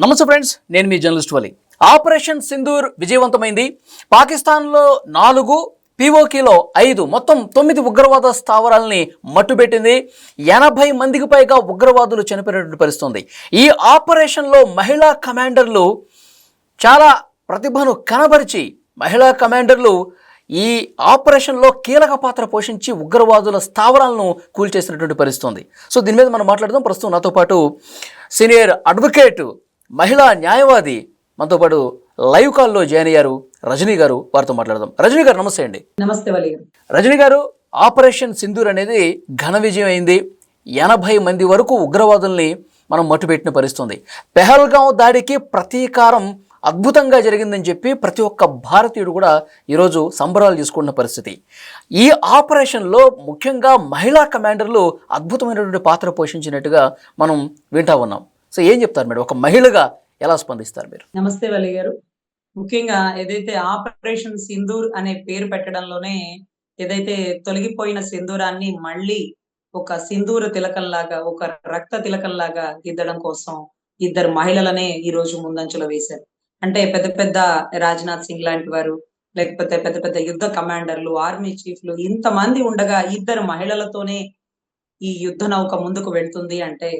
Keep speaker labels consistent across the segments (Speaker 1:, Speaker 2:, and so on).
Speaker 1: నమస్తే ఫ్రెండ్స్ నేను మీ జర్నలిస్ట్ వలి. ఆపరేషన్ సింధూర్ విజయవంతమైంది. పాకిస్తాన్లో నాలుగు పీఓకేలో ఐదు మొత్తం తొమ్మిది ఉగ్రవాద స్థావరాలని మట్టుబెట్టింది. ఎనభై మందికి పైగా ఉగ్రవాదులు చనిపోయినటువంటి పరిస్థితుంది ఈ ఆపరేషన్లో మహిళా కమాండర్లు చాలా ప్రతిభను కనబరిచి మహిళా కమాండర్లు ఈ ఆపరేషన్లో కీలక పాత్ర పోషించి ఉగ్రవాదుల స్థావరాలను కూల్చేసినటువంటి పరిస్థితుంది సో దీని మీద మనం మాట్లాడదాం. ప్రస్తుతం నాతో పాటు సీనియర్ అడ్వకేట్ మహిళా న్యాయవాది మనతో పాటు లైవ్ కాల్లో జాయిన్ అయ్యారు రజనీ గారు. వారితో మాట్లాడదాం. రజనీ గారు నమస్తే అండి.
Speaker 2: నమస్తే
Speaker 1: రజనీ గారు ఆపరేషన్ సింధూర్ అనేది ఘన విజయం అయింది. ఎనభై మంది వరకు ఉగ్రవాదుల్ని మనం మట్టుపెట్టిన పరిస్థితుంది. పెహల్గాం దాడికి ప్రతీకారం అద్భుతంగా జరిగిందని చెప్పి ప్రతి ఒక్క భారతీయుడు కూడా ఈరోజు సంబరాలు చేసుకుంటున్న పరిస్థితి. ఈ ఆపరేషన్లో ముఖ్యంగా మహిళా కమాండర్లు అద్భుతమైనటువంటి పాత్ర పోషించినట్టుగా మనం వింటా ఉన్నాం. సో ఏం చెప్తారు మేడం? ఒక మహిళగా ఎలా స్పందిస్తారు మీరు?
Speaker 2: నమస్తే వలి గారు. ముఖ్యంగా ఏదైతే ఆపరేషన్ సింధూర్ అనే పేరు పెట్టడంలోనే ఏదైతే తొలగిపోయిన సింధూరాన్ని మళ్ళీ ఒక సింధూర తిలకంలాగా ఒక రక్త తిలకంలాగా దిద్దడం కోసం ఇద్దరు మహిళలనే ఈ రోజు ముందంచులో వేశారు. అంటే పెద్ద పెద్ద రాజ్నాథ్ సింగ్ లాంటి వారు లేకపోతే పెద్ద పెద్ద యుద్ధ కమాండర్లు ఆర్మీ చీఫ్లు ఇంతమంది ఉండగా ఇద్దరు మహిళలతోనే ఈ యుద్ధ నౌక ముందుకు వెళ్తుంది అంటే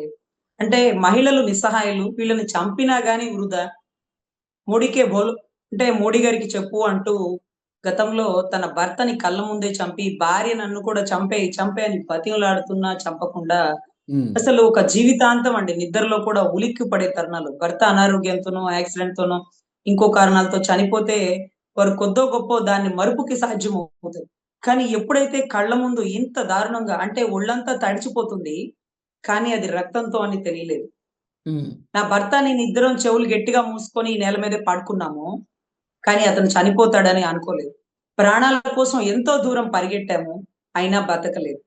Speaker 2: అంటే మహిళలు నిస్సహాయులు వీళ్ళని చంపినా గాని వృధా. మోడీకే బోలు అంటే మోడీ గారికి చెప్పు అంటూ గతంలో తన భర్తని కళ్ళ ముందే చంపి భార్య నన్ను కూడా చంపే చంపే అని బతిమలాడుతున్నా చంపకుండా అసలు ఒక జీవితాంతం అండి నిద్రలో కూడా ఉలిక్కి పడే తరుణాలు. భర్త అనారోగ్యంతోనో యాక్సిడెంట్ తోనో ఇంకో కారణాలతో చనిపోతే వారు కొద్దో గొప్ప దాన్ని మరుపుకి సాధ్యం అవుతుంది కానీ ఎప్పుడైతే కళ్ళ ముందు ఇంత దారుణంగా అంటే ఒళ్ళంతా తడిచిపోతుంది కానీ అది రక్తంతో అని తెలియలేదు. నా భర్త నేను ఇద్దరం చెవులు గట్టిగా మూసుకొని ఈ నేల మీదే పడుకున్నాము కానీ అతను చనిపోతాడని అనుకోలేదు. ప్రాణాల కోసం ఎంతో దూరం పరిగెట్టాము అయినా బతకలేదు.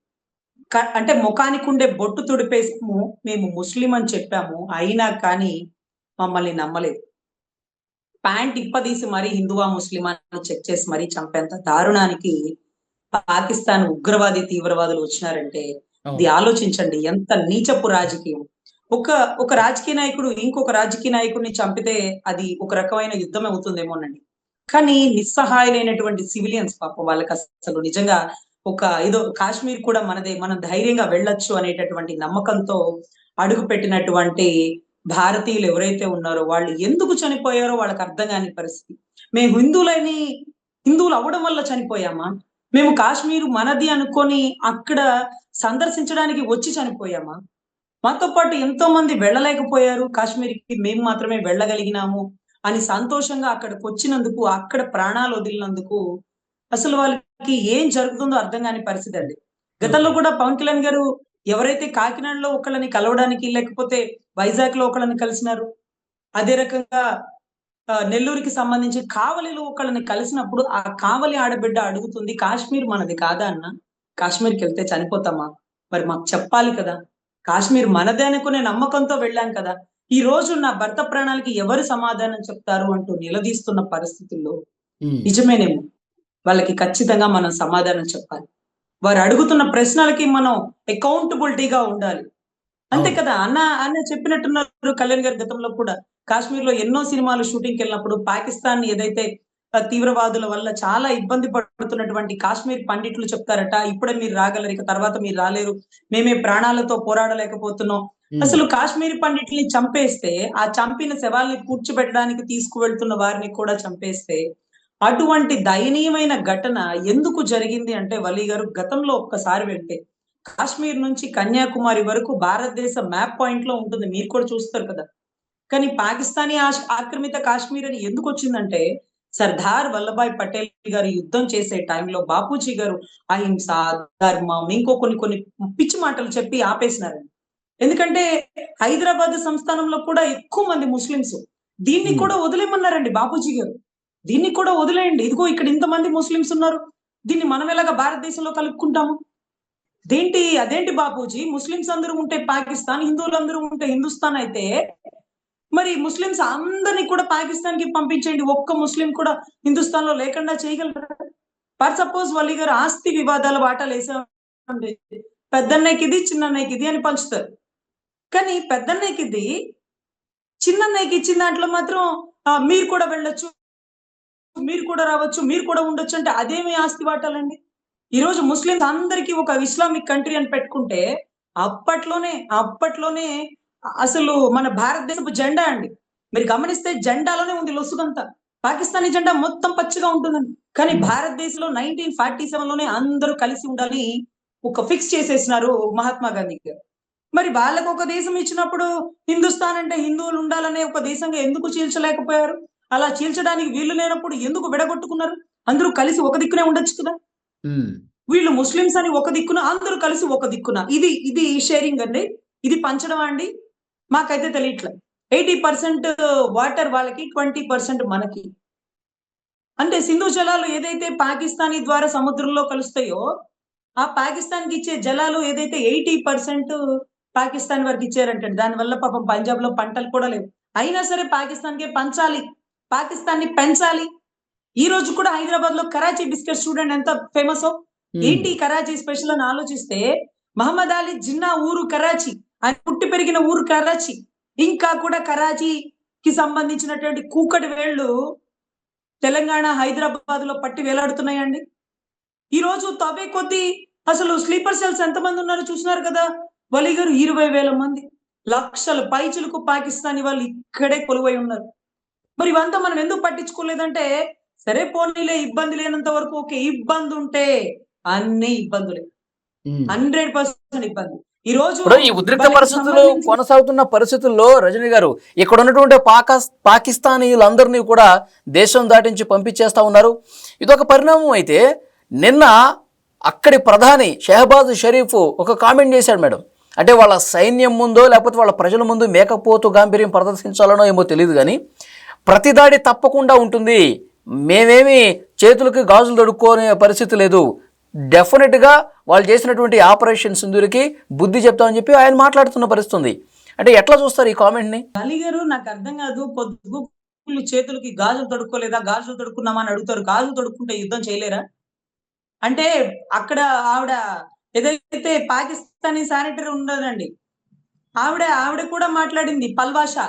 Speaker 2: అంటే ముఖానికి ఉండే బొట్టు తుడిపేసాము మేము ముస్లిం అని చెప్పాము అయినా కానీ మమ్మల్ని నమ్మలేదు. ప్యాంట్ ఇప్పదీసి మరీ హిందువా ముస్లిమా అని చెక్ చేసి మరీ చంపేంత దారుణానికి పాకిస్తాన్ ఉగ్రవాది తీవ్రవాదులు వచ్చినారంటే ఇది ఆలోచించండి ఎంత నీచపు రాజకీయం. ఒక ఒక రాజకీయ నాయకుడు ఇంకొక రాజకీయ నాయకుడిని చంపితే అది ఒక రకమైన యుద్ధం అవుతుందేమోనండి. కానీ నిస్సహాయులైనటువంటి సివిలియన్స్ పాపం వాళ్ళకి అసలు నిజంగా ఒక ఏదో కాశ్మీర్ కూడా మనదే మనం ధైర్యంగా వెళ్ళొచ్చు అనేటటువంటి నమ్మకంతో అడుగు పెట్టినటువంటి భారతీయులు ఎవరైతే ఉన్నారో వాళ్ళు ఎందుకు చనిపోయారో వాళ్ళకి అర్థం కాని పరిస్థితి. మేము హిందువులని హిందువులు అవ్వడం వల్ల చనిపోయామా? మేము కాశ్మీర్ మనది అనుకొని అక్కడ సందర్శించడానికి వచ్చి చనిపోయామా? మాతో పాటు ఎంతో మంది వెళ్ళలేకపోయారు. కాశ్మీర్కి మేము మాత్రమే వెళ్ళగలిగినాము అని సంతోషంగా అక్కడికి వచ్చినందుకు అక్కడ ప్రాణాలు వదిలినందుకు అసలు వాళ్ళకి ఏం జరుగుతుందో అర్థం కాని పరిస్థితి అండి. గతంలో కూడా పవన్ కళ్యాణ్ గారు ఎవరైతే కాకినాడలో ఒకళ్ళని కలవడానికి లేకపోతే వైజాగ్లో ఒకళ్ళని కలిసినారు అదే రకంగా నెల్లూరుకి సంబంధించి కావలిలో ఒకళ్ళని కలిసినప్పుడు ఆ కావలి ఆడబిడ్డ అడుగుతుంది కాశ్మీర్ మనది కాదా అన్న? కాశ్మీర్కి వెళ్తే చనిపోతామా? మరి మాకు చెప్పాలి కదా. కాశ్మీర్ మనదే అనుకునే నమ్మకంతో వెళ్ళాం కదా. ఈ రోజు నా భర్త ప్రాణాలకి ఎవరు సమాధానం చెప్తారు అంటూ నిలదీస్తున్న పరిస్థితుల్లో నిజమేనేమో. వాళ్ళకి ఖచ్చితంగా మనం సమాధానం చెప్పాలి. వారు అడుగుతున్న ప్రశ్నలకి మనం అకౌంటబిలిటీగా ఉండాలి. అంతే. కదా. అన్న అన్న చెప్పినట్టున్నారు కళ్యాణ్ గారి గతంలో కూడా. కాశ్మీర్లో ఎన్నో సినిమాలు షూటింగ్ వెళ్ళినప్పుడు పాకిస్తాన్ ఏదైతే తీవ్రవాదుల వల్ల చాలా ఇబ్బంది పడుతున్నటువంటి కాశ్మీర్ పండిట్లు చెప్తారట ఇప్పుడే మీరు రాగలరు ఇక తర్వాత మీరు రాలేరు మేమే ప్రాణాలతో పోరాడలేకపోతున్నాం. అసలు కాశ్మీర్ పండిట్ని చంపేస్తే ఆ చంపిన శవాల్ని కూర్చోబెట్టడానికి తీసుకువెళ్తున్న వారిని కూడా చంపేస్తే అటువంటి దయనీయమైన ఘటన ఎందుకు జరిగింది అంటే వలి గారు గతంలో ఒక్కసారి వెళ్తే కాశ్మీర్ నుంచి కన్యాకుమారి వరకు భారతదేశ మ్యాప్ పాయింట్లో ఉంటుంది మీరు కూడా చూస్తారు కదా. కానీ పాకిస్తానీ ఆక్రమిత కాశ్మీర్ అని ఎందుకు వచ్చిందంటే సర్దార్ వల్లభాయ్ పటేల్ గారు యుద్ధం చేసే టైంలో బాపూజీ గారు అహింస ధర్మం ఇంకో కొన్ని కొన్ని పిచ్చి మాటలు చెప్పి ఆపేసినారండి ఎందుకంటే హైదరాబాద్ సంస్థానంలో కూడా ఎక్కువ మంది ముస్లింస్ దీన్ని
Speaker 1: Hmm.
Speaker 2: కూడా వదిలేమన్నారండి బాపూజీ గారు. దీన్ని కూడా వదిలేయండి. ఇదిగో ఇక్కడ ఇంతమంది ముస్లింస్ ఉన్నారు. దీన్ని మనం ఎలాగా భారతదేశంలో కలుపుకుంటాము? దేంటి అదేంటి బాపూజీ? ముస్లింస్ అందరూ ఉంటే పాకిస్తాన్ హిందువులు అందరూ ఉంటే హిందుస్థాన్ అయితే మరి ముస్లింస్ అందరినీ కూడా పాకిస్తాన్కి పంపించండి ఒక్క ముస్లిం కూడా హిందుస్థాన్లో లేకుండా చేయగలరా? ఫర్ సపోజ్ వాళ్ళ గారు ఆస్తి వివాదాల వాటాలు వేసామండి పెద్దన్నయ్యకి ఇది చిన్నన్నయ్యకి ఇది అని పంచుతారు. కానీ పెద్దన్నయ్యకి ఇది చిన్నన్నయ్యకి ఇచ్చిన దాంట్లో మాత్రం మీరు కూడా వెళ్ళొచ్చు మీరు కూడా రావచ్చు మీరు కూడా ఉండొచ్చు అంటే అదేమి ఆస్తి వాటాలండి? ఈ రోజు ముస్లింస్ అందరికీ ఒక ఇస్లామిక్ కంట్రీ అని పెట్టుకుంటే అప్పట్లోనే అప్పట్లోనే అసలు మన భారతదేశపు జెండా అండి. మీరు గమనిస్తే జెండాలోనే ఉంది లొసుగంతా. పాకిస్తానీ జెండా మొత్తం పచ్చిగా ఉంటుందండి. కానీ భారతదేశంలో నైన్టీన్ ఫార్టీ సెవెన్లోనే అందరూ కలిసి ఉండాలని ఒక ఫిక్స్ చేసేసినారు మహాత్మా గాంధీ గారు. మరి వాళ్ళకు ఒక దేశం ఇచ్చినప్పుడు హిందుస్థాన్ అంటే హిందువులు ఉండాలనే ఒక దేశంగా ఎందుకు చీల్చలేకపోయారు? అలా చీల్చడానికి వీలు లేనప్పుడు ఎందుకు విడగొట్టుకున్నారు? అందరూ కలిసి ఒక దిక్కునే ఉండొచ్చు కదా. వీళ్ళు ముస్లిమ్స్ అని ఒక దిక్కున అందరూ కలిసి ఒక దిక్కున. ఇది ఇది షేరింగ్ అండి. ఇది పంచడం అండి? మాకైతే తెలియట్లే. ఎయిటీ పర్సెంట్ వాటర్ వాళ్ళకి ట్వంటీ పర్సెంట్ మనకి. అంటే సింధు జలాలు ఏదైతే పాకిస్తానీ ద్వారా సముద్రంలో కలుస్తాయో ఆ పాకిస్తాన్కి ఇచ్చే జలాలు ఏదైతే ఎయిటీ పర్సెంట్ పాకిస్తాన్ వరకు ఇచ్చారంటండి దానివల్ల పాపం పంజాబ్లో పంటలు కూడా లేవు. అయినా సరే పాకిస్తాన్ కే పంచాలి పాకిస్తాన్ని పెంచాలి. ఈ రోజు కూడా హైదరాబాద్లో కరాచీ బిస్కెట్స్ చూడండి ఎంత ఫేమస్. ఏంటి కరాచీ స్పెషల్ అని ఆలోచిస్తే మహమ్మద్ అలీ జిన్నా ఊరు కరాచీ. ఆయన పుట్టి పెరిగిన ఊరు కరాచీ. ఇంకా కూడా కరాచీకి సంబంధించినటువంటి కూకటి వేళ్ళు తెలంగాణ హైదరాబాద్లో పట్టి వేలాడుతున్నాయండి. ఈ రోజు తవ్వే కొద్దీ అసలు స్లీపర్ సెల్స్ ఎంతమంది ఉన్నారో చూసినారు కదా? వలి గారు ఇరవై వేల మంది. లక్షల పైచులకు పాకిస్తానీ వాళ్ళు ఇక్కడే కొలువై ఉన్నారు. మరి ఇవంతా మనం ఎందుకు పట్టించుకోలేదంటే సరే పోనీలే ఇబ్బంది లేనంత వరకు ఓకే ఇబ్బంది ఉంటే అన్ని ఇబ్బందులే. హండ్రెడ్ పర్సెంట్ ఇబ్బంది. ఈ రోజు
Speaker 1: ఇప్పుడు ఈ ఉద్రిక్త పరిస్థితులు కొనసాగుతున్న పరిస్థితుల్లో రజనీ గారు ఇక్కడ ఉన్నటువంటి పాకాస్ పాకిస్తానీయులందరినీ కూడా దేశం దాటించి పంపించేస్తా ఉన్నారు. ఇదొక పరిణామం అయితే నిన్న అక్కడి ప్రధాని షెహబాజ్ షరీఫ్ ఒక కామెంట్ చేశాడు మేడం. అంటే వాళ్ళ సైన్యం ముందో లేకపోతే వాళ్ళ ప్రజల ముందు మేకపోతు గాంభీర్యం ప్రదర్శించాలనో ఏమో తెలియదు కానీ ప్రతిదాడి తప్పకుండా ఉంటుంది. మేమేమి చేతులకి గాజులు తొడుక్కోనే పరిస్థితి లేదు. డెఫినెట్గా వాళ్ళు చేసినటువంటి ఆపరేషన్ సింధూరికి బుద్ధి చెప్తామని చెప్పి ఆయన మాట్లాడుతున్న పరిస్థితి ఉంది అంటే ఎట్లా చూస్తారు ఈ కామెంట్ని
Speaker 2: అలీ గారు నాకు అర్థం కాదు వీళ్ళు చేతులకి గాజులు తొడుక్కోలేదా గాజులు తొడుక్కున్నామా అని అడుగుతారు. గాజులు తొడుక్కుంటే యుద్ధం చేయలేరా? అంటే అక్కడ ఆవిడ ఏదైతే పాకిస్తానీ శానిటరీ ఉండదండి ఆవిడ ఆవిడ కూడా మాట్లాడింది పల్వాషా.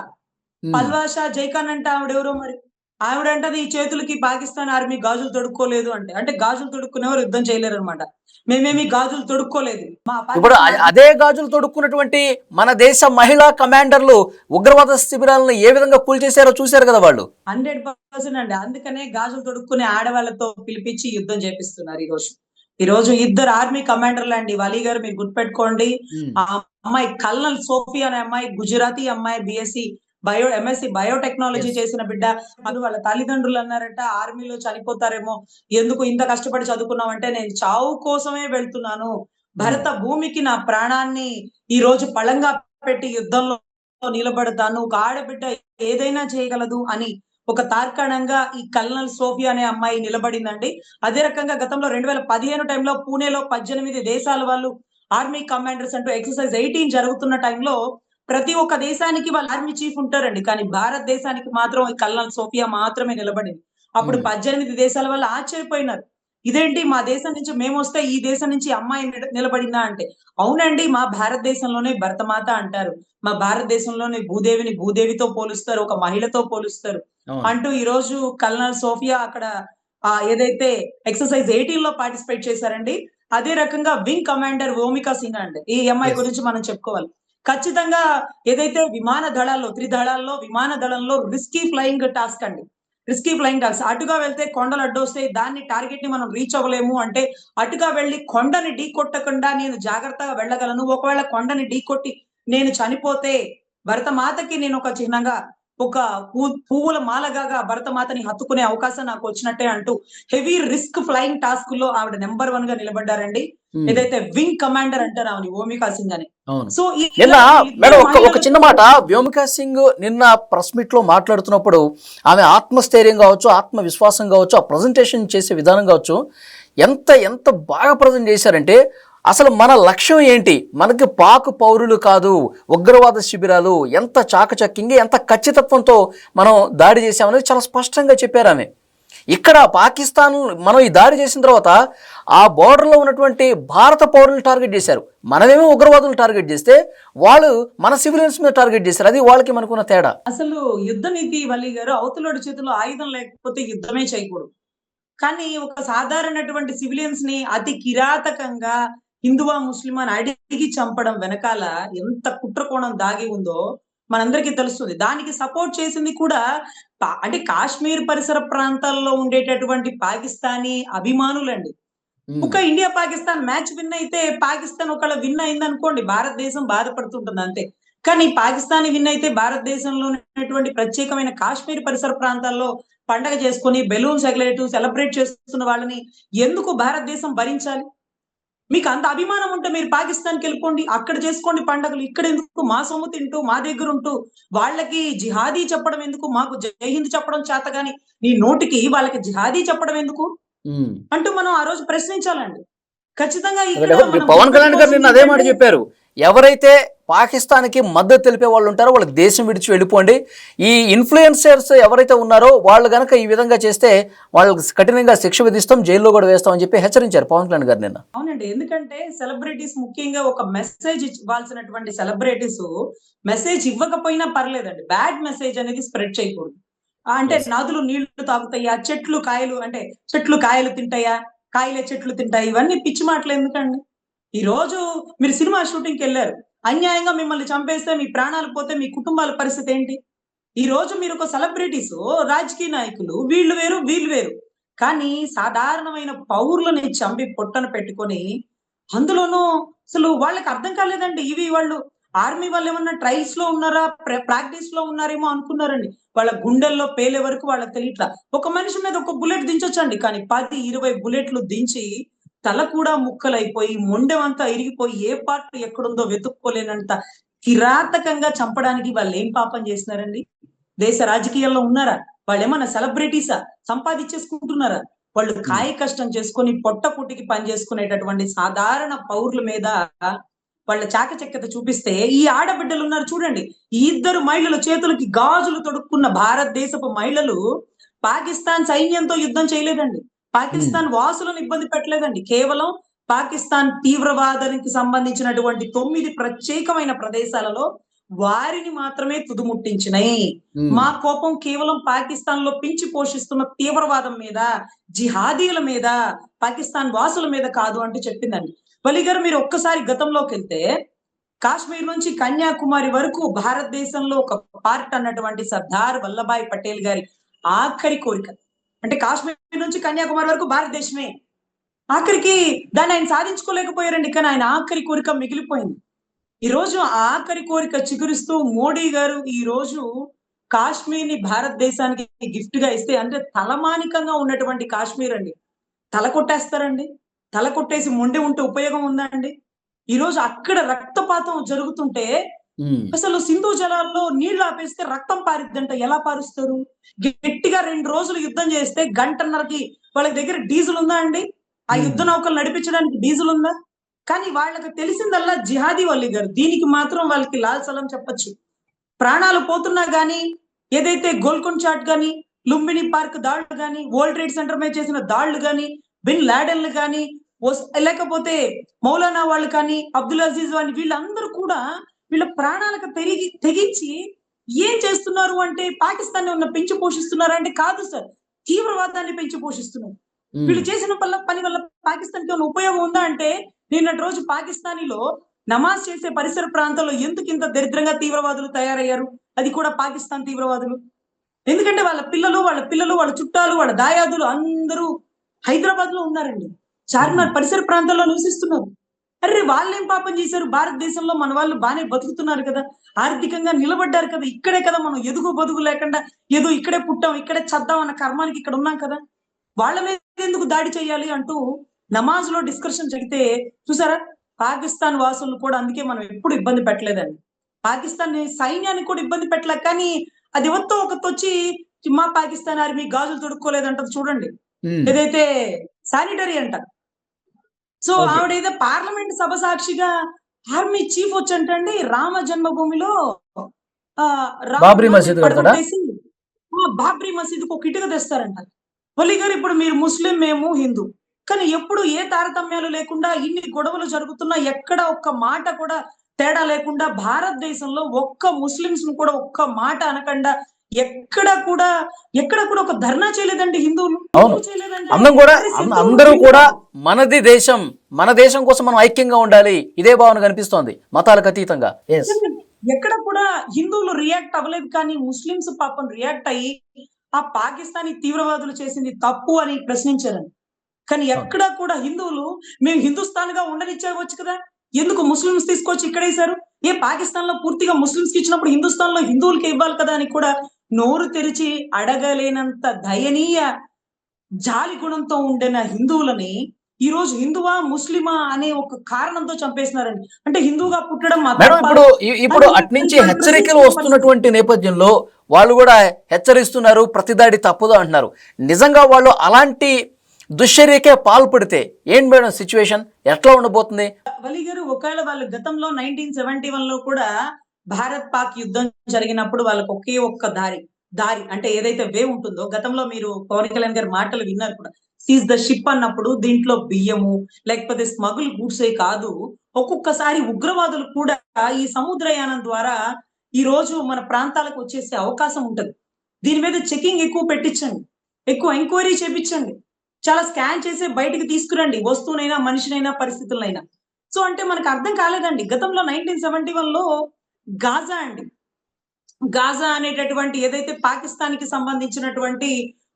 Speaker 2: పల్వాషా జైఖాన్ అంటే ఆవిడ ఎవరో మరి? ఆవిడ అంటది ఈ చేతులకి పాకిస్తాన్ ఆర్మీ గాజులు తొడుక్కోలేదు అంటే అంటే గాజులు తొడుక్కునేవారు యుద్ధం చేయలేరు అనమాట మేమేమి గాజులు తొడుక్కోలేదు.
Speaker 1: ఇప్పుడు అదే గాజులు తొడుక్కున్నటువంటి మన దేశ మహిళా కమాండర్లు ఉగ్రవాద శిబిరాలను ఏ విధంగా కూల్చేశారో చూశారు కదా వాళ్ళు?
Speaker 2: హండ్రెడ్ పర్సెంట్ అండి. అందుకనే గాజులు తొడుక్కునే ఆడవాళ్ళతో పిలిపించి యుద్ధం చేపిస్తున్నారు ఈ రోజు ఈ రోజు ఇద్దరు ఆర్మీ కమాండర్లు అండి. వలీ గారు మీరు గుర్తుపెట్టుకోండి. ఆ అమ్మాయి కల్నల్ సోఫీ అనే అమ్మాయి గుజరాతీ అమ్మాయి బిఎస్సి బయో ఎంఎస్సి బయోటెక్నాలజీ. చేసిన బిడ్డ అది వాళ్ళ తల్లిదండ్రులు అన్నారట ఆర్మీలో చనిపోతారేమో ఎందుకు ఇంత కష్టపడి చదువుకున్నామంటే నేను చావు కోసమే వెళ్తున్నాను. భరత భూమికి నా ప్రాణాన్ని ఈ రోజు పళంగా పెట్టి యుద్ధంలో నిలబడతాను. ఒక ఆడబిడ్డ ఏదైనా చేయగలదు అని ఒక తార్కాణంగా ఈ కల్నల్ సోఫియా అనే అమ్మాయి నిలబడిందండి. అదే రకంగా గతంలో రెండు వేల పదిహేను టైంలో పూణేలో పద్దెనిమిది దేశాల వాళ్ళు ఆర్మీ కమాండర్స్ అంటూ ఎక్సర్సైజ్ ఎయిటీన్ జరుగుతున్న టైంలో ప్రతి ఒక్క దేశానికి వాళ్ళ ఆర్మీ చీఫ్ ఉంటారండి. కానీ భారతదేశానికి మాత్రం ఈ కల్నల్ సోఫియా మాత్రమే నిలబడింది. అప్పుడు. పద్దెనిమిది దేశాల వాళ్ళు ఆశ్చర్యపోయినారు. ఇదేంటి మా దేశం నుంచి మేము వస్తే ఈ దేశం నుంచి అమ్మాయి నిల- నిలబడిందా అంటే అవునండి మా భారతదేశంలోనే భరతమాత అంటారు. మా భారతదేశంలోనే భూదేవిని భూదేవితో పోలుస్తారు ఒక మహిళతో పోలుస్తారు. అంటూ ఈ రోజు కల్నల్ సోఫియా అక్కడ ఆ ఏదైతే ఎక్సర్సైజ్ ఎయిటీన్లో పార్టిసిపేట్ చేశారండి అదే రకంగా వింగ్ కమాండర్ ఓమికా సింగ్ అండి. ఈ అమ్మాయి. గురించి మనం చెప్పుకోవాలి. ఖచ్చితంగా ఏదైతే విమాన దళాల్లో త్రిదళాల్లో విమాన దళంలో రిస్కీ ఫ్లయింగ్ టాస్క్ అండి. రిస్కీ ఫ్లయింగ్ టాస్క్ అటుగా వెళ్తే కొండలు అడ్డొస్తాయి. దాన్ని టార్గెట్ని మనం రీచ్ అవ్వలేము అంటే అటుగా వెళ్ళి కొండని ఢీ కొట్టకుండా నేను జాగ్రత్తగా వెళ్ళగలను. ఒకవేళ కొండని ఢీ కొట్టి నేను చనిపోతే భరతమాతకి నేను ఒక చిహ్నంగా ఒక పూ- పువ్వుల మాలగా భరతమాతని హత్తుకునే అవకాశం నాకు వచ్చినట్టే అంటూ హెవీ రిస్క్ ఫ్లయింగ్ టాస్క్లో ఆవిడ నెంబర్ వన్గా నిలబడ్డారండి. ఏదైతే వింగ్ కమాండర్ అంటారు ఆవిడ ఓమికా సింగ్ అని. సో
Speaker 1: నిన్న మేడం ఒక చిన్న మాట. వ్యోమికా సింగ్ నిన్న ప్రెస్ మీట్లో మాట్లాడుతున్నప్పుడు ఆమె ఆత్మస్థైర్యం కావచ్చు ఆత్మవిశ్వాసం కావచ్చు ఆ ప్రజెంటేషన్ చేసే విధానం కావచ్చు ఎంత ఎంత బాగా ప్రజెంట్ చేశారంటే అసలు మన లక్ష్యం ఏంటి? మనకి పాకు పౌరులు కాదు ఉగ్రవాద శిబిరాలు ఎంత చాకచక్యంగా ఎంత ఖచ్చితత్వంతో మనం దాడి చేశామనేది చాలా స్పష్టంగా చెప్పారు ఆమె. ఇక్కడ పాకిస్తాన్ మనం ఈ దాడి చేసిన తర్వాత ఆ బోర్డర్లో ఉన్నటువంటి భారత పౌరులు టార్గెట్ చేశారు. మనమేమో ఉగ్రవాదులు టార్గెట్ చేస్తే వాళ్ళు మన సివిలియన్స్ మీద టార్గెట్ చేశారు. అది వాళ్ళకి మనకున్న తేడా.
Speaker 2: అసలు యుద్ధ నీతి వల్లి గారు అవతలోడి చేతిలో ఆయుధం లేకపోతే యుద్ధమే చేయకూడదు. కానీ ఒక సాధారణటువంటి సివిలియన్స్ని అతి కిరాతకంగా హిందువా ముస్లిం అని అడిగి చంపడం వెనకాల ఎంత కుట్రకోణం దాగి ఉందో మనందరికీ తెలుస్తుంది. దానికి సపోర్ట్ చేసింది కూడా అంటే కాశ్మీర్ పరిసర ప్రాంతాల్లో ఉండేటటువంటి పాకిస్తానీ అభిమానులండి. ఒక ఇండియా పాకిస్తాన్ మ్యాచ్ విన్ అయితే పాకిస్తాన్ ఒకవేళ విన్ అయింది అనుకోండి భారతదేశం బాధపడుతుంటుంది అంతే. కానీ పాకిస్తాన్ విన్ అయితే భారతదేశంలో ఉన్నటువంటి ప్రత్యేకమైన కాశ్మీర్ పరిసర ప్రాంతాల్లో పండగ చేసుకొని బెలూన్స్ ఎగలేటు సెలబ్రేట్ చేస్తున్న వాళ్ళని ఎందుకు భారతదేశం భరించాలి? మీకు అంత అభిమానం ఉంటే మీరు పాకిస్తాన్కి వెళ్ళిపోండి అక్కడ చేసుకోండి పండగలు. ఇక్కడ ఎందుకు? మా సొమ్ము తింటూ మా దగ్గర ఉంటూ వాళ్ళకి జిహాదీ చెప్పడం ఎందుకు? మాకు జై హింద్ చెప్పడం చేత గాని నీ నోటికి వాళ్ళకి జిహాదీ చెప్పడం ఎందుకు. అంటూ మనం ఆ రోజు ప్రశ్నించాలండి. ఖచ్చితంగా
Speaker 1: పవన్ కళ్యాణ్ గారు నిన్న అదే మాట చెప్పారు. ఎవరైతే పాకిస్తాన్కి మద్దతు తెలిపే వాళ్ళు ఉంటారో వాళ్ళకి దేశం విడిచి వెళ్ళిపోండి. ఈ ఇన్ఫ్లుయెన్సర్స్ ఎవరైతే ఉన్నారో వాళ్ళు గనక ఈ విధంగా చేస్తే వాళ్ళకి కఠినంగా శిక్ష విధిస్తాం జైల్లో కూడా వేస్తామని చెప్పి హెచ్చరించారు పవన్ కళ్యాణ్ గారు నిన్న.
Speaker 2: అవునండి ఎందుకంటే సెలబ్రిటీస్ ముఖ్యంగా ఒక మెసేజ్ ఇవ్వాల్సినటువంటి సెలబ్రిటీస్ మెసేజ్ ఇవ్వకపోయినా పర్లేదండి. బ్యాడ్ మెసేజ్ అనేది స్ప్రెడ్ చేయకూడదు. అంటే. నదులు నీళ్ళు తాగుతాయా చెట్లు కాయలు అంటే చెట్లు కాయలు తింటాయా కాయలే చెట్లు తింటాయి ఇవన్నీ పిచ్చి మాటలు ఎందుకండి? ఈ రోజు మీరు సినిమా షూటింగ్కి వెళ్ళారు. అన్యాయంగా మిమ్మల్ని చంపేస్తే మీ ప్రాణాలు పోతే మీ కుటుంబాల పరిస్థితి ఏంటి? ఈ రోజు మీరు ఒక సెలబ్రిటీస్ రాజకీయ నాయకులు వీళ్ళు వేరు వీళ్ళు వేరు. కానీ సాధారణమైన పౌరులని చంపి పొట్టన పెట్టుకొని అందులోనూ అసలు వాళ్ళకి అర్థం కాలేదండి ఇవి వాళ్ళు. ఆర్మీ వాళ్ళు ఏమన్నా ట్రయల్స్లో ఉన్నారా? ప్రాక్టీస్లో ఉన్నారేమో అనుకున్నారండి. వాళ్ళ గుండెల్లో పేలే వరకు వాళ్ళకి తెలియట్లా. ఒక మనిషి మీద ఒక బుల్లెట్ దించొచ్చండి. కానీ పది ఇరవై బుల్లెట్లు దించి తల కూడా ముక్కలైపోయి మొండెమంతా ఇరిగిపోయి ఏ పార్ట్ ఎక్కడుందో వెతుక్కోలేనంత కిరాతకంగా చంపడానికి వాళ్ళు ఏం పాపం చేసినారండి? దేశ రాజకీయాల్లో ఉన్నారా? వాళ్ళు ఏమన్నా సెలబ్రిటీసా? సంపాదించేసుకుంటున్నారా? వాళ్ళు కాయ కష్టం చేసుకొని పొట్ట పుట్టికి పని చేసుకునేటటువంటి సాధారణ పౌరుల మీద వాళ్ళ చాకచక్యత చూపిస్తే ఈ ఆడబిడ్డలు ఉన్నారు చూడండి. ఈ ఇద్దరు మహిళలు చేతులకి గాజులు తొడుక్కున్న భారతదేశపు మహిళలు పాకిస్తాన్ సైన్యంతో యుద్ధం చేయలేదండి. పాకిస్తాన్ వాసులను ఇబ్బంది పెట్టలేదండి. కేవలం పాకిస్తాన్ తీవ్రవాదానికి సంబంధించినటువంటి తొమ్మిది ప్రత్యేకమైన ప్రదేశాలలో వారిని మాత్రమే తుదుముట్టించినాయి. మా కోపం కేవలం పాకిస్తాన్లో పెంచి పోషిస్తున్న తీవ్రవాదం మీద జిహాదీల మీద పాకిస్తాన్ వాసుల మీద కాదు అంటూ చెప్పిందండి. వలి గారు మీరు ఒక్కసారి గతంలోకి వెళ్తే కాశ్మీర్ నుంచి కన్యాకుమారి వరకు భారతదేశంలో ఒక పార్ట్ అన్నటువంటి సర్దార్ వల్లభాయ్ పటేల్ గారి ఆఖరి కోరిక. అంటే కాశ్మీర్ నుంచి కన్యాకుమారి వరకు భారతదేశమే. ఆఖరికి దాన్ని ఆయన సాధించుకోలేకపోయారండి కానీ ఆయన ఆఖరి కోరిక మిగిలిపోయింది. ఈ రోజు ఆ ఆఖరి కోరిక చిగురిస్తూ మోడీ గారు ఈ రోజు కాశ్మీర్ని భారతదేశానికి గిఫ్ట్గా ఇస్తే అంటే తలమానికంగా ఉన్నటువంటి కాశ్మీర్ అండి. తల కొట్టేస్తారండి. తల కొట్టేసి మొండి ఉంటే ఉపయోగం ఉందండి ఈరోజు ఈ రోజు అక్కడ రక్తపాతం జరుగుతుంటే అసలు సింధు జలాల్లో నీళ్ళు ఆపేస్తే రక్తం పారిద్దంట. ఎలా పారుస్తారు? గట్టిగా రెండు రోజులు యుద్ధం చేస్తే గంటన్నరకి వాళ్ళ దగ్గర డీజిల్ ఉందా అండి? ఆ. యుద్ధ నౌకలు నడిపించడానికి డీజిల్ ఉందా? కానీ వాళ్ళకి తెలిసిందల్లా జిహాదీ వాళ్ళు గారు. దీనికి మాత్రం వాళ్ళకి లాల్ సలం చెప్పొచ్చు. ప్రాణాలు పోతున్నా గానీ ఏదైతే గోల్కొండ చాట్ గాని లుంబిని పార్క్ దాళ్ళు గాని వరల్డ్ ట్రేడ్ సెంటర్ మీద చేసిన దాళ్ళు గాని బిన్ లాడెన్లు గాని లేకపోతే మౌలానా వాళ్ళు కానీ అబ్దుల్ అజీజ్ వాళ్ళు వీళ్ళందరూ కూడా వీళ్ళ ప్రాణాలకు పెరిగి తెగించి ఏం చేస్తున్నారు అంటే పాకిస్తాన్ ఉన్న పెంచి పోషిస్తున్నారు అంటే కాదు సార్ తీవ్రవాదాన్ని పెంచి పోషిస్తున్నారు. వీళ్ళు చేసిన వల్ల పని వల్ల పాకిస్తాన్కి ఉపయోగం ఉందా అంటే నిన్నటి రోజు పాకిస్తానీలో నమాజ్ చేసే పరిసర ప్రాంతాల్లో ఎందుకు ఇంత దరిద్రంగా తీవ్రవాదులు తయారయ్యారు? అది కూడా పాకిస్తాన్ తీవ్రవాదులు. ఎందుకంటే వాళ్ళ పిల్లలు వాళ్ళ పిల్లలు వాళ్ళ చుట్టాలు వాళ్ళ దాయాదులు అందరూ హైదరాబాద్లో ఉన్నారండి. చార్మినార్ పరిసర ప్రాంతాల్లో నివసిస్తున్నారు. అరే వాళ్ళేం పాపం చేశారు? భారతదేశంలో మన వాళ్ళు బానే బతుకుతున్నారు కదా. ఆర్థికంగా నిలబడ్డారు కదా. ఇక్కడే కదా మనం ఎదుగు బదుగు లేకుండా ఏదో ఇక్కడే పుట్టాం ఇక్కడే చద్దాం అన్న కర్మానికి ఇక్కడ ఉన్నాం కదా. వాళ్ళ మీద ఎందుకు దాడి చేయాలి అంటూ నమాజ్లో డిస్కషన్ జరిగితే చూసారా? పాకిస్తాన్ వాసులను కూడా అందుకే మనం ఎప్పుడు ఇబ్బంది పెట్టలేదండి. పాకిస్తాన్ సైన్యాన్ని కూడా ఇబ్బంది పెట్టలే కానీ అది ఎవరితో ఒకటి వచ్చి మా పాకిస్తాన్ ఆర్మీ గాజులు తొడుక్కోలేదంటది చూడండి. ఏదైతే శానిటరీ అంట సో. ఆవిడ ఏదో పార్లమెంట్ సభ సాక్షిగా ఆర్మీ చీఫ్ వచ్చంటండి. రామ జన్మభూమిలో
Speaker 1: బాబ్రీ మసీదు
Speaker 2: బాబ్రీ మసీదుకు ఒక ఇటుక తెస్తారంట. వల్లి గారు ఇప్పుడు మీరు ముస్లిం మేము హిందూ. కానీ ఎప్పుడు ఏ తారతమ్యాలు లేకుండా ఇన్ని గొడవలు జరుగుతున్నా ఎక్కడ ఒక్క మాట కూడా తేడా లేకుండా భారతదేశంలో ఒక్క ముస్లింస్ను కూడా ఒక్క మాట అనకుండా ఎక్కడ కూడా ఎక్కడ కూడా ఒక ధర్నా చేయలేదండి హిందువులు?
Speaker 1: అందరం కూడా అందరూ. కూడా మనది దేశం మన దేశం కోసం మనం ఐక్యంగా ఉండాలి. ఇదే భావన కనిపిస్తోంది మతాలకు అతీతంగా.
Speaker 2: ఎక్కడ కూడా హిందువులు రియాక్ట్ అవ్వలేదు కానీ ముస్లింస్ పాపం రియాక్ట్ అయ్యి ఆ పాకిస్తానీ తీవ్రవాదులు చేసింది తప్పు అని ప్రశ్నించారని కానీ ఎక్కడ కూడా హిందువులు మేము హిందుస్థాన్గా ఉండనిచ్చేవచ్చు కదా? ఎందుకు ముస్లింస్ తీసుకొచ్చి ఇక్కడ వేశారు? ఏ పాకిస్తాన్లో పూర్తిగా ముస్లింస్కి ఇచ్చినప్పుడు హిందుస్థాన్లో హిందువులకి ఇవ్వాలి కదా అని కూడా నోరు తెరిచి అడగలేనంత దయనీయ జాలి గుణంతో ఉండిన హిందువులని ఈ రోజు హిందువా ముస్లిమా అనే ఒక కారణంతో చంపేసినారండి అంటే హిందువుగా పుట్టడం?
Speaker 1: ఇప్పుడు ఇప్పుడు అట్నుంచి హెచ్చరికలు వస్తున్నటువంటి నేపథ్యంలో వాళ్ళు కూడా హెచ్చరిస్తున్నారు ప్రతిదాడి తప్పదు అంటున్నారు. నిజంగా వాళ్ళు అలాంటి దుశ్చర్యకే పాల్పడితే ఏం మేడం సిచ్యువేషన్? ఎట్లా ఉండబోతుంది?
Speaker 2: వలి గారు ఒకవేళ వాళ్ళు గతంలో నైన్టీన్ సెవెంటీ వన్లో కూడా భారత్ పాక్ యుద్ధం జరిగినప్పుడు వాళ్ళకి ఒకే ఒక్క దారి దారి అంటే ఏదైతే వే ఉంటుందో గతంలో మీరు పవన్ కళ్యాణ్ గారి మాటలు విన్నారు కూడా సీజ్ ద షిప్ అన్నప్పుడు దీంట్లో బియ్యము లేకపోతే స్మగుల్ గూడ్సే కాదు ఒక్కొక్కసారి ఉగ్రవాదులు కూడా ఈ సముద్రయానం ద్వారా ఈ రోజు మన ప్రాంతాలకు వచ్చేసే అవకాశం ఉంటది. దీని మీద చెకింగ్ ఎక్కువ పెట్టించండి ఎక్కువ ఎంక్వైరీ చేపించండి చాలా స్కాన్ చేసి బయటకు తీసుకురండి వస్తువునైనా మనిషినైనా పరిస్థితులైనా సో అంటే మనకు అర్థం కాలేదండి గతంలో నైన్టీన్ సెవెంటీ వన్లో గాజా అండి. గాజా అనేటటువంటి ఏదైతే పాకిస్తాన్కి సంబంధించినటువంటి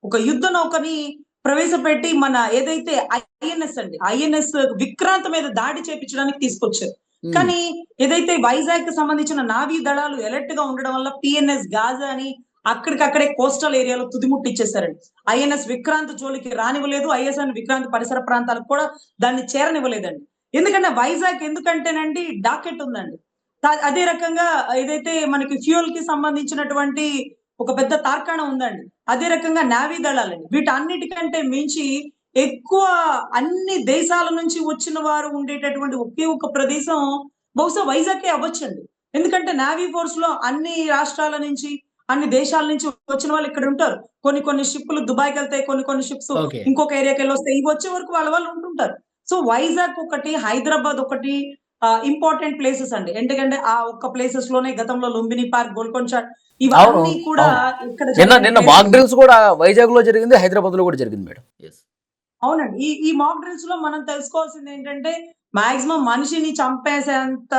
Speaker 2: ఒక యుద్ధ నౌకని ప్రవేశపెట్టి మన ఏదైతే ఐఎన్ఎస్ అండి ఐఎన్ఎస్ విక్రాంత్ మీద దాడి చేపించడానికి తీసుకొచ్చారు. కానీ ఏదైతే వైజాగ్కి సంబంధించిన నావీ దళాలు ఎలర్ట్గా ఉండడం వల్ల పిఎన్ఎస్ గాజా అని అక్కడికక్కడే కోస్టల్ ఏరియాలో తుదిముట్టిచ్చేసారండి. ఐఎన్ఎస్ విక్రాంత్ జోలికి రానివ్వలేదు ఐఎస్ఎన్ విక్రాంత్ పరిసర ప్రాంతాలకు కూడా దాన్ని చేరనివ్వలేదండి. ఎందుకంటే వైజాగ్ ఎందుకంటేనండి డాకెట్ ఉందండి. అదే రకంగా ఏదైతే మనకి ఫ్యూయల్కి సంబంధించినటువంటి ఒక పెద్ద తార్కాణం ఉందండి. అదే రకంగా నావీ దళాలండి. వీటన్నిటికంటే మించి ఎక్కువ అన్ని దేశాల నుంచి వచ్చిన వారు ఉండేటటువంటి ఒకే ఒక ప్రదేశం బహుశా వైజాగ్ అవ్వచ్చండి. ఎందుకంటే నావీ ఫోర్స్లో అన్ని రాష్ట్రాల నుంచి అన్ని దేశాల నుంచి వచ్చిన వాళ్ళు ఇక్కడ ఉంటారు. కొన్ని కొన్ని షిప్లు దుబాయ్కి వెళ్తాయి కొన్ని కొన్ని షిప్స్ ఇంకొక ఏరియాకి వెళ్ళి వస్తాయి ఇవి వచ్చే వరకు వాళ్ళ వాళ్ళు ఉంటుంటారు. సో వైజాగ్ ఒకటి హైదరాబాద్ ఒకటి ఇంపార్టెంట్ ప్లేసెస్ అండి. ఎందుకంటే ఆ ఒక్క ప్లేసెస్లోనే గతంలో లుంబిని పార్క్ గోల్కొండ ఇవన్నీ కూడా. ఇక్కడ
Speaker 1: నిన్న నిన్న. మాక్ డ్రిల్స్ కూడా వైజాగ్లో జరిగింది హైదరాబాద్లో కూడా జరిగింది మేడం.
Speaker 2: అవునండి. ఈ ఈ మాక్ డ్రిల్స్లో మనం తెలుసుకోవాల్సింది ఏంటంటే మాక్సిమం మనిషిని చంపేసేంత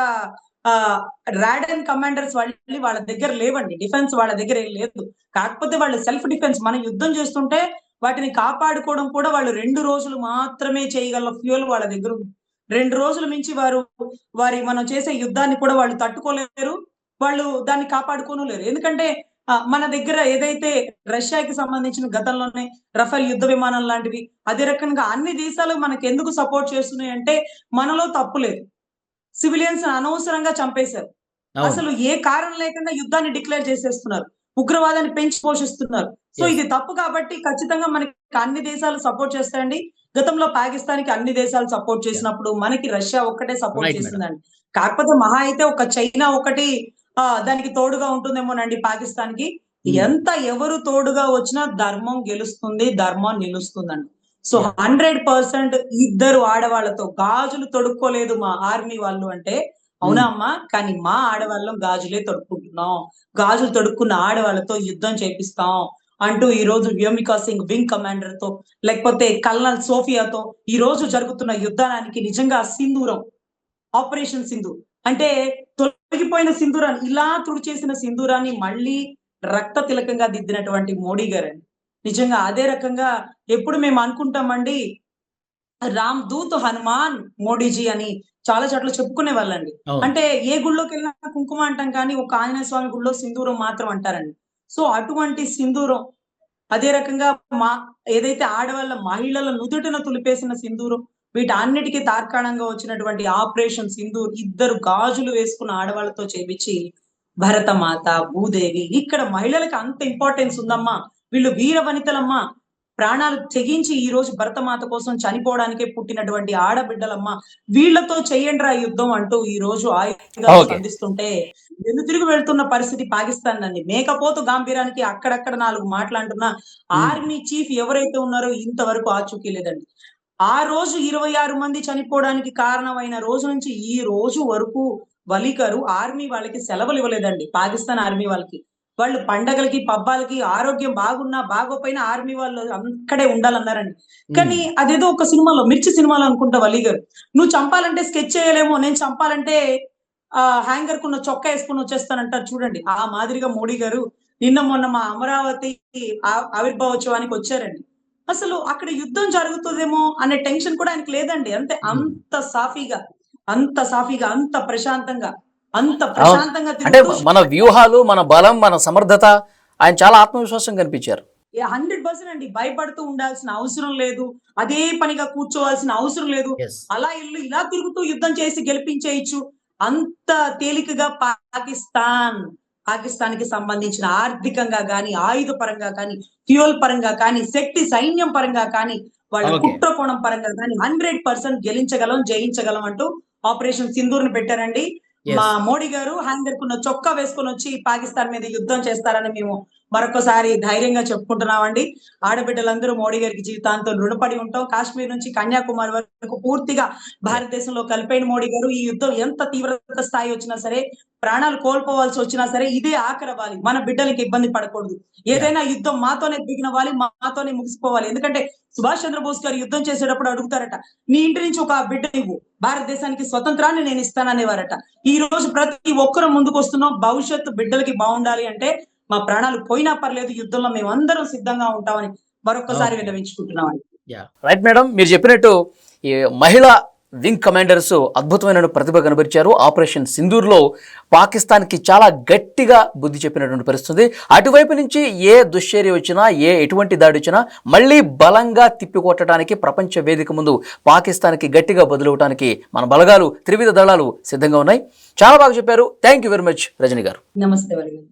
Speaker 2: రాడన్ కమాండర్స్ వాళ్ళి వాళ్ళ దగ్గర లేవండి. డిఫెన్స్ వాళ్ళ దగ్గర ఏం లేదు. కాకపోతే వాళ్ళు సెల్ఫ్ డిఫెన్స్ మనం యుద్ధం చేస్తుంటే వాటిని కాపాడుకోవడం కూడా వాళ్ళు రెండు రోజులు మాత్రమే చేయగల ఫ్యూయల్ వాళ్ళ దగ్గర ఉంది రెండు రోజుల మించి వారు వారి మనం చేసే యుద్ధాన్ని కూడా వాళ్ళు తట్టుకోలేరు. వాళ్ళు దాన్ని కాపాడుకోను లేరు ఎందుకంటే మన దగ్గర ఏదైతే రష్యాకి సంబంధించిన గతంలోనే రఫేల్ యుద్ధ విమానం లాంటివి అదే రకంగా అన్ని దేశాలు మనకి ఎందుకు సపోర్ట్ చేస్తున్నాయి అంటే మనలో తప్పు లేదు. సివిలియన్స్ అనవసరంగా చంపేశారు. అసలు ఏ కారణం లేకుండా యుద్ధాన్ని డిక్లేర్ చేసేస్తున్నారు. ఉగ్రవాదాన్ని పెంచి పోషిస్తున్నారు. సో. ఇది తప్పు కాబట్టి ఖచ్చితంగా మనకి అన్ని దేశాలు సపోర్ట్ చేస్తాయండి. గతంలో పాకిస్తాన్కి అన్ని దేశాలు సపోర్ట్ చేసినప్పుడు మనకి రష్యా ఒక్కటే సపోర్ట్. చేసిందండి. కాకపోతే మహా అయితే ఒక చైనా ఒకటి ఆ దానికి తోడుగా ఉంటుందేమోనండి పాకిస్తాన్కి
Speaker 1: Hmm.
Speaker 2: ఎంత ఎవరు తోడుగా వచ్చినా ధర్మం గెలుస్తుంది ధర్మం నిలుస్తుందండి. సో. హండ్రెడ్ పర్సెంట్ ఇద్దరు ఆడవాళ్ళతో గాజులు తొడుక్కోలేదు మా ఆర్మీ వాళ్ళు అంటే. అవునా అమ్మా? కానీ మా ఆడవాళ్ళం గాజులే తొడుక్కుంటున్నాం. గాజులు తొడుక్కున్న ఆడవాళ్ళతో యుద్ధం చేపిస్తాం. అంటూ ఈ రోజు వ్యోమికా సింగ్ వింగ్ కమాండర్తో లేకపోతే కల్నల్ సోఫియాతో ఈ రోజు జరుగుతున్న యుద్ధానికి నిజంగా సింధూరం ఆపరేషన్ సింధూర్. అంటే తొలగిపోయిన సింధూరాన్ని ఇలా తుడిచేసిన సింధూరాన్ని మళ్ళీ రక్త తిలకంగా దిద్దినటువంటి మోడీ గారండి. నిజంగా అదే రకంగా ఎప్పుడు మేము అనుకుంటామండి రామ్ దూత్ హనుమాన్ మోడీజీ అని చాలా చోట్ల చెప్పుకునే వాళ్ళండి. అంటే ఏ గుళ్ళోకి వెళ్ళినా కుంకుమ అంటాం కానీ ఒక ఆంజనేయ స్వామి గుళ్ళో సింధూరం మాత్రం అంటారండి. సో అటువంటి సింధూరం అదే రకంగా మా ఏదైతే ఆడవాళ్ళ మహిళల నుదుటిన తులిపేసిన సింధూరం వీటన్నిటికీ తార్కాణంగా వచ్చినటువంటి ఆపరేషన్ సింధూర్ ఇద్దరు గాజులు వేసుకున్న ఆడవాళ్ళతో చేపించి భరతమాత భూదేవి ఇక్కడ మహిళలకు అంత ఇంపార్టెన్స్ ఉందమ్మా. వీళ్ళు వీర వనితలమ్మా. ప్రాణాలు తెగించి ఈ రోజు భరతమాత కోసం చనిపోవడానికే పుట్టినటువంటి ఆడబిడ్డలమ్మ. వీళ్ళతో చెయ్యండి రా యుద్ధం అంటూ ఈ రోజు ఆయుధాలు
Speaker 1: Okay.
Speaker 2: వెనుతిరుగు వెళ్తున్న పరిస్థితి పాకిస్తాన్ అండి? మేకపోతు గాంభీరానికి అక్కడక్కడ నాలుగు మాట్లాడుతున్న ఆర్మీ చీఫ్ ఎవరైతే ఉన్నారో ఇంతవరకు ఆచూకీ లేదండి. ఆ రోజు ఇరవై ఆరు మంది చనిపోవడానికి కారణమైన రోజు నుంచి ఈ రోజు వరకు వలికరు ఆర్మీ వాళ్ళకి సెలవులు ఇవ్వలేదండి పాకిస్తాన్ ఆర్మీ వాళ్ళకి. వాళ్ళు పండగలకి పబ్బాలకి ఆరోగ్యం బాగున్నా బాగోపోయినా ఆర్మీ వాళ్ళు అక్కడే ఉండాలన్నారండి. కానీ అదేదో ఒక సినిమాలో మిర్చి సినిమాలో అనుకుంటా వలి గారు నువ్వు చంపాలంటే స్కెచ్ చేయలేమో నేను చంపాలంటే హ్యాంగర్ కున్న చొక్కా వేసుకుని వచ్చేస్తానంటారు చూడండి. ఆ మాదిరిగా మోడీ గారు నిన్న మొన్న మా అమరావతి ఆ- ఆవిర్భావోత్సవానికి వచ్చారండి. అసలు అక్కడ యుద్ధం జరుగుతుందేమో అనే టెన్షన్ కూడా ఆయనకి లేదండి. అంతే అంత సాఫీగా అంత సాఫీగా అంత ప్రశాంతంగా అంత ప్రశాంతంగా
Speaker 1: అంటే మన వ్యూహాలు మన బలం మన సమర్థత ఆయన చాలా ఆత్మవిశ్వాసం కనిపించారు.
Speaker 2: హండ్రెడ్ పర్సెంట్ అండి. భయపడుతూ ఉండాల్సిన అవసరం లేదు. అదే పనిగా కూర్చోవాల్సిన అవసరం లేదు. అలా ఇల్లు ఇలా తిరుగుతూ యుద్ధం చేసి గెలిపించేయచ్చు. అంత తేలికగా పాకిస్తాన్ పాకిస్తాన్కి సంబంధించిన ఆర్థికంగా గాని ఆయుధ పరంగా కానీ ఫ్యూయల్ పరంగా కానీ శక్తి సైన్యం పరంగా కానీ వాళ్ళ. కుట్ర కోణం పరంగా కానీ హండ్రెడ్ పర్సెంట్ గెలించగలం జయించగలం అంటూ ఆపరేషన్ సింధూర్ని పెట్టారండి. మా మోడీ గారు హ్యాంగర్ కున్న చొక్కా వేసుకొని వచ్చి పాకిస్తాన్ మీద యుద్ధం చేస్తారని మేము మరొకసారి ధైర్యంగా చెప్పుకుంటున్నామండి. ఆడబిడ్డలందరూ మోడీ గారికి జీవితాంతం రుణపడి ఉంటాం. కాశ్మీర్ నుంచి కన్యాకుమారి వరకు పూర్తిగా భారతదేశంలో కలిపైన మోడీ గారు. ఈ యుద్ధం ఎంత తీవ్రత స్థాయి వచ్చినా సరే ప్రాణాలు కోల్పోవాల్సి వచ్చినా సరే ఇదే ఆఖరవ్వాలి మన బిడ్డలకి ఇబ్బంది పడకూడదు. ఏదైనా యుద్ధం మాతోనే దిగినవాలి మాతోనే ముగిసిపోవాలి. ఎందుకంటే సుభాష్ చంద్రబోస్ గారు యుద్ధం చేసేటప్పుడు అడుగుతారట నీ ఇంటి నుంచి ఒక బిడ్డ ఇవ్వు. భారతదేశానికి స్వతంత్రాన్ని నేను ఇస్తాననేవారట. ఈ రోజు ప్రతి ఒక్కరు ముందుకు వస్తున్నాం భవిష్యత్తు బిడ్డలకి బాగుండాలి అంటే మా ప్రాణాలు పోయినా పర్లేదు యుద్ధంలో మేమందరం సిద్ధంగా ఉంటామని మరొకసారి. విన్నవించుకుంటున్నాం
Speaker 1: రైట్ మేడం మీరు చెప్పినట్టు ఈ మహిళా వింగ్ కమాండర్స్ అద్భుతమైన ప్రతిభ కనబరిచారు. ఆపరేషన్ సింధూర్లో పాకిస్తాన్కి చాలా గట్టిగా బుద్ధి చెప్పినటువంటి పరిస్థితి. అటువైపు నుంచి ఏ దుశ్చర్య వచ్చినా ఏ ఎటువంటి దాడి వచ్చినా మళ్ళీ బలంగా తిప్పికొట్టడానికి ప్రపంచ వేదిక ముందు పాకిస్తాన్కి గట్టిగా బదులవటానికి మన బలగాలు త్రివిధ దళాలు సిద్ధంగా ఉన్నాయి. చాలా బాగా చెప్పారు. Thank you very much Rajani గారు.
Speaker 2: నమస్తే